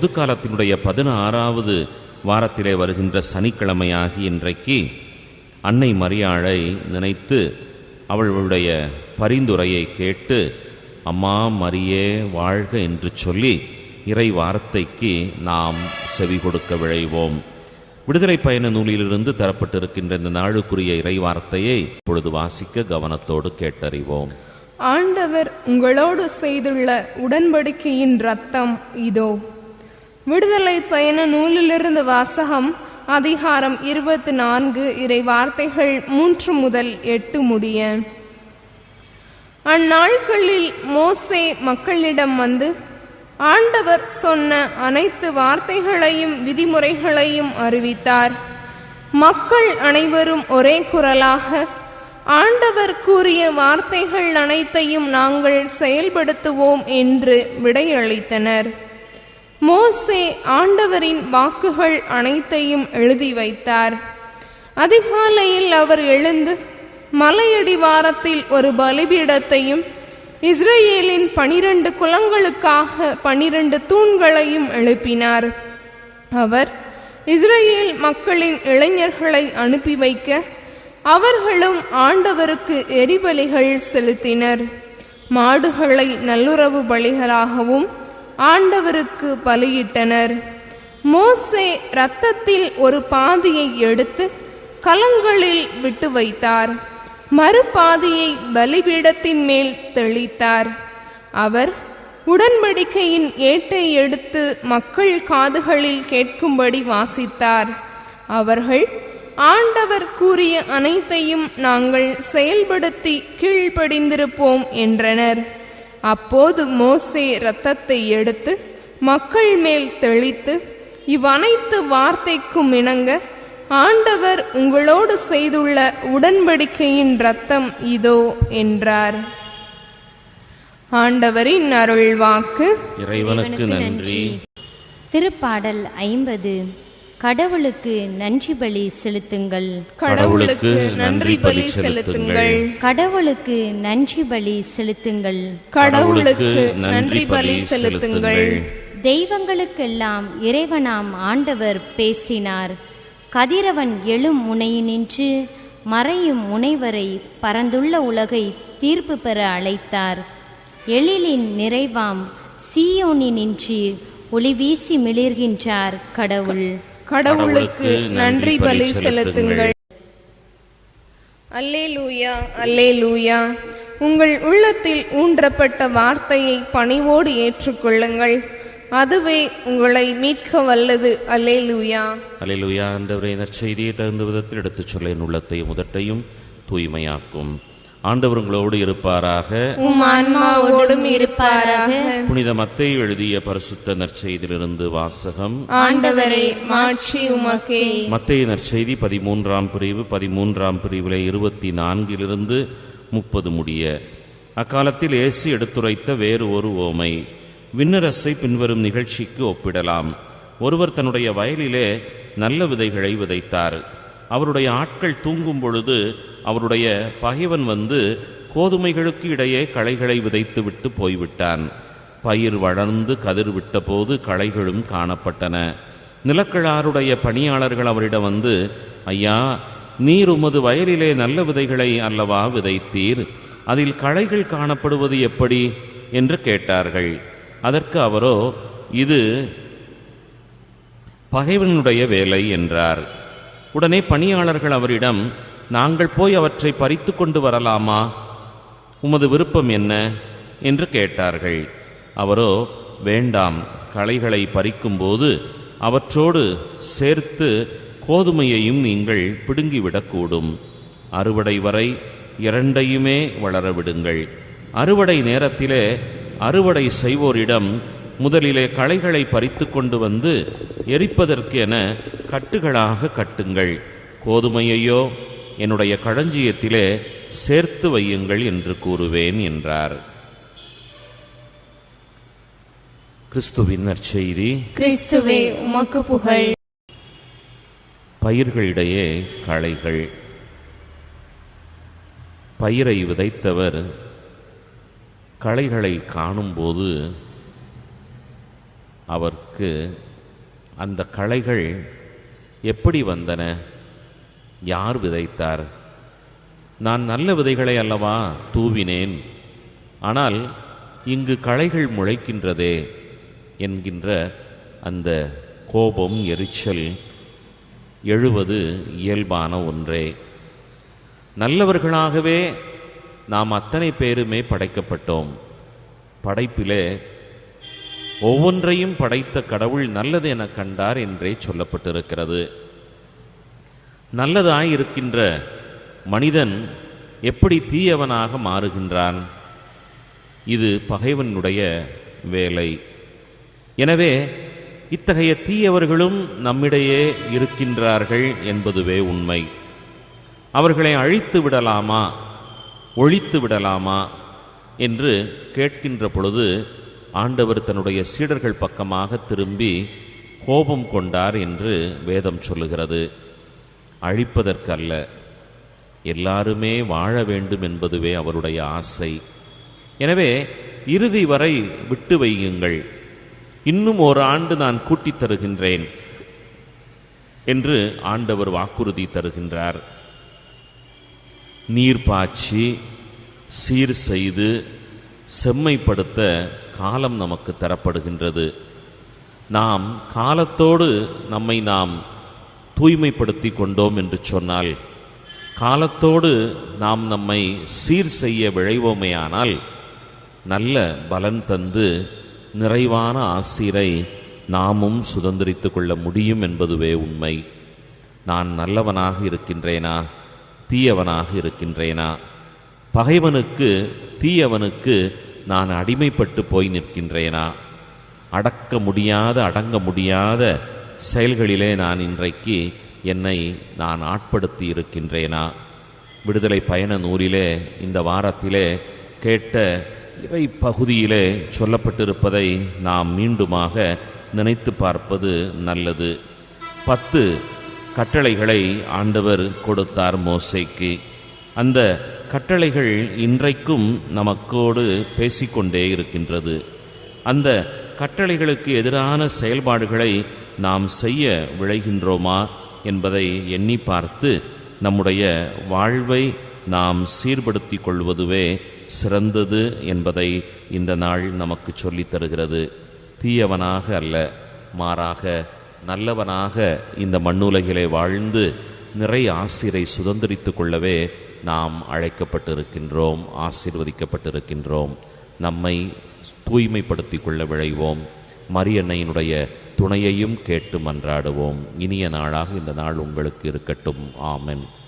பொதுக்காலத்தினுடைய பதினாறாவது வாரத்திலே வருகின்ற சனிக்கிழமையாகி இன்றைக்கு அன்னை மரியாளை நினைத்து அவளுடைய பரிந்துரையை கேட்டு அம்மா மரியே வாழ்க என்று சொல்லி இறை வார்த்தைக்கு நாம் செவி கொடுக்க விழைவோம். விடுதலை பயண நூலிலிருந்து தரப்பட்டிருக்கின்ற இந்த நாளுக்குரிய இறை வார்த்தையை இப்பொழுது வாசிக்க கவனத்தோடு கேட்டறிவோம். ஆண்டவர் உங்களோடு செய்துள்ள உடன்படிக்கையின் ரத்தம் இதோ விடுதலை பயண நூலிலிருந்து வாசகம் அதிகாரம் இருபத்தி நான்கு இறை வார்த்தைகள் மூன்று முதல் எட்டு முடிய. அந்நாட்களில் மோசே மக்களிடம் வந்து ஆண்டவர் சொன்ன அனைத்து வார்த்தைகளையும் விதிமுறைகளையும் அறிவித்தார். மக்கள் அனைவரும் ஒரே குரலாக ஆண்டவர் கூறிய வார்த்தைகள் அனைத்தையும் நாங்கள் செயல்படுத்துவோம் என்று விடையளித்தனர். மோசே ஆண்டவரின் வாக்குகள் அனைத்தையும் எழுதி வைத்தார். அதிகாலையில் அவர் எழுந்து மலையடிவாரத்தில் ஒரு பலிபீடத்தையும் இஸ்ரேலின் பனிரெண்டு குலங்களுக்காக பனிரெண்டு தூண்களையும் எழுப்பினார். அவர் இஸ்ரேல் மக்களின் இளைஞர்களை அனுப்பி வைக்க அவர்களும் ஆண்டவருக்கு எரிபலிகள் செலுத்தினர். மாடுகளை நல்லுறவு பலிகளாகவும் ஆண்டவருக்கு பலியிட்டனர். மோசே இரத்தத்தில் ஒரு பாதியை எடுத்து கலங்களில் விட்டு வைத்தார். மறுபாதியை பலிபீடத்தின் மேல் தெளித்தார். அவர் உடன்படிக்கையின் ஏட்டை எடுத்து மக்கள் காதுகளில் கேட்கும்படி வாசித்தார். அவர்கள் ஆண்டவர் கூறிய அனைத்தையும் நாங்கள் செயல்படுத்தி கீழ்ப்படிந்திருப்போம் என்றனர். அப்போது மோசே இரத்தத்தை எடுத்து மக்கள் மேல் தெளித்து இவ்வனைத்து வார்த்தைக்கும் இணங்க ஆண்டவர் உங்களோடு செய்துள்ள உடன்படிக்கையின் ரத்தம் இதோ என்றார். ஆண்டவரின் அருள்வாக்கு. இறைவனுக்கு நன்றி. திருப்பாடல் ஐம்பது. கடவுளுக்கு நன்றி பலி செலுத்துங்கள். கடவுளுக்கு நன்றி பலி செலுத்துங்கள். கடவுளுக்கு நன்றி பலி செலுத்துங்கள். கடவுளுக்கு நன்றி பலி செலுத்துங்கள். தெய்வங்களுக்கெல்லாம் இறைவனாம் ஆண்டவர் பேசினார். கதிரவன் எழும் முனையினின்று மறையும் முனைவரை பரந்துள்ள உலகை தீர்ப்பு பெற அழைத்தார். எழிலின் நிறைவாம் சீயோனினின்று ஒளி வீசி மிளிர்கின்றார் கடவுள். கடவுளுக்கு நன்றி பலி செலுத்துங்கள். அல்லேலூயா அல்லேலூயா. உங்கள் உள்ளத்தில் ஊன்றப்பட்ட வார்த்தையை பணிவோடு ஏற்றுக்கொள்ளுங்கள். அதுவே உங்களை மீட்க வல்லது. அல்லேலூயா. அலையிலுயா ஆண்டவரை நற்செய்தியை தகுந்த விதத்தில் எடுத்துச் சொல்ல என் உள்ளத்தையும் முதட்டையும் தூய்மையாக்கும். ஆண்டவர் உங்களோடு இருப்பாராக. ஆன்மாவோடும் இருப்பாராக. புனித மத்தேயு எழுதிய பரிசுத்த நற்செய்தியிலிருந்து வாசகம். ஆண்டவரே மாட்சி உமக்கே. மத்தேயு நற்செய்தி பதிமூன்றாம் பிரிவு பதிமூன்றாம் பிரிவிலே இருபத்தி நான்கிலிருந்து முப்பது முடிய. அக்காலத்தில் இயேசு எடுத்துரைத்த வேறு ஒரு ஓமை. விண்ணரசை பின்வரும் நிகழ்ச்சிக்கு ஒப்பிடலாம். ஒருவர் தன்னுடைய வயலிலே நல்ல விதைகளை விதைத்தார். அவருடைய ஆட்கள் தூங்கும் பொழுது அவருடைய பகைவன் வந்து கோதுமைகளுக்கு இடையே களைகளை விதைத்து விட்டு போய்விட்டான். பயிர் வளர்ந்து கதிர் விட்டபோது களைகளும் காணப்பட்டன. நிலக்கிழாருடைய பணியாளர்கள் அவரிடம் வந்து ஐயா நீர் உமது வயலிலே நல்ல விதைகளை அல்லவா விதைத்தீர்? அதில் களைகள் காணப்படுவது எப்படி? என்று கேட்டார்கள். அதற்கு அவரோ இது பகைவனுடைய வேலை என்றார். உடனே பணியாளர்கள் அவரிடம் நாங்கள் போய் அவற்றை பறித்து கொண்டு வரலாமா? உமது விருப்பம் என்ன? என்று கேட்டார்கள். அவரோ வேண்டாம். களைகளை பறிக்கும்போது அவற்றோடு சேர்த்து கோதுமையையும் நீங்கள் பிடுங்கிவிடக்கூடும். அறுவடை வரை இரண்டையுமே வளரவிடுங்கள் அறுவடை நேரத்திலே அறுவடை செய்வோரிடம் முதலிலே களைகளை பறித்து கொண்டு வந்து எரிப்பதற்கென கட்டுகளாக கட்டுங்கள். கோதுமையையோ என்னுடைய களஞ்சியத்திலே சேர்த்து வையுங்கள் என்று கூறுவேன் என்றார். கிறிஸ்துவின் நற்செய்தி. கிறிஸ்துவே உமக்கு புகழ். பயிர்களிடையே களைகள். பயிரை விதைத்தவர் களைகளை காணும்போது அவருக்கு அந்த களைகள் எப்படி வந்தன? யார் விதைத்தார்? நான் நல்ல விதைகளை அல்லவா தூவினேன். ஆனால் இங்கு களைகள் முளைக்கின்றதே என்கின்ற அந்த கோபம் எரிச்சல் எழுவது இயல்பான ஒன்றே. நல்லவர்களாகவே நாம் அத்தனை பேருமே படைக்கப்பட்டோம். படைப்பிலே ஒவ்வொன்றையும் படைத்த கடவுள் நல்லது என கண்டார் என்றே சொல்லப்பட்டிருக்கிறது. நல்லதாய் இருக்கின்ற மனிதன் எப்படி தீயவனாக மாறுகின்றான்? இது பகைவனுடைய வேலை. எனவே இத்தகைய தீயவர்களும் நம்மிடையே இருக்கின்றார்கள் என்பதுவே உண்மை. அவர்களை அழித்து விடலாமா? ஒழித்து விடலாமா? என்று கேட்கின்ற பொழுது ஆண்டவர் தன்னுடைய சீடர்கள் பக்கமாக திரும்பி கோபம் கொண்டார் என்று வேதம் சொல்லுகிறது. அழிப்பதற்கு அல்ல எல்லாருமே வாழ வேண்டும் என்பதுவே அவருடைய ஆசை. எனவே இறுதி வரை விட்டு வையுங்கள். இன்னும் ஒரு ஆண்டு நான் கூட்டித் தருகின்றேன் என்று ஆண்டவர் வாக்குறுதி தருகின்றார். நீர் பாய்ச்சி சீர் செய்து செம்மைப்படுத்த காலம் நமக்கு தரப்படுகின்றது. நாம் காலத்தோடு நம்மை நாம் தூய்மைப்படுத்தி கொண்டோம் என்று சொன்னால் காலத்தோடு நாம் நம்மை சீர் செய்ய விழைவோமேயானால் நல்ல பலன் தந்து நிறைவான ஆசிரை நாமும் சுதந்திரித்துக் கொள்ள முடியும் என்பதுவே உண்மை. நான் நல்லவனாக இருக்கின்றேனா? தீயவனாக இருக்கின்றேனா? பகைவனுக்கு தீயவனுக்கு நான் அடிமைப்பட்டு போய் நிற்கின்றேனா? அடக்க முடியாத அடங்க முடியாத செயல்களிலே நான் இன்றைக்கு என்னை நான் ஆட்படுத்தி இருக்கின்றேனா விடுதலை பயண நூலிலே இந்த வாரத்திலே கேட்ட இறை பகுதியிலே சொல்லப்பட்டிருப்பதை நாம் மீண்டுமாக நினைத்து பார்ப்பது நல்லது. பத்து கட்டளைகளை ஆண்டவர் கொடுத்தார் மோசைக்கு. அந்த கட்டளைகள் இன்றைக்கும் நமக்கோடு பேசிக்கொண்டே இருக்கின்றது. அந்த கட்டளைகளுக்கு எதிரான செயல்பாடுகளை நாம் செய்ய விளைகின்றோமா என்பதை எண்ணி பார்த்து நம்முடைய வாழ்வை நாம் சீர்படுத்திக் கொள்வதுவே சிறந்தது என்பதை இந்த நாள் நமக்கு சொல்லித் தருகிறது. தீயவனாக அல்ல மாறாக நல்லவனாக இந்த மண்ணுலகிலே வாழ்ந்து நிறை ஆசிரை சுதந்திரித்து கொள்ளவே நாம் அழைக்கப்பட்டிருக்கின்றோம் ஆசீர்வதிக்கப்பட்டிருக்கின்றோம். நம்மை தூய்மைப்படுத்திக் கொள்ள விழைவோம். மரியன்னையினுடைய துணையையும் கேட்டு மன்றாடுவோம். இனிய நாளாக இந்த நாள் உங்களுக்கு இருக்கட்டும். ஆமென்.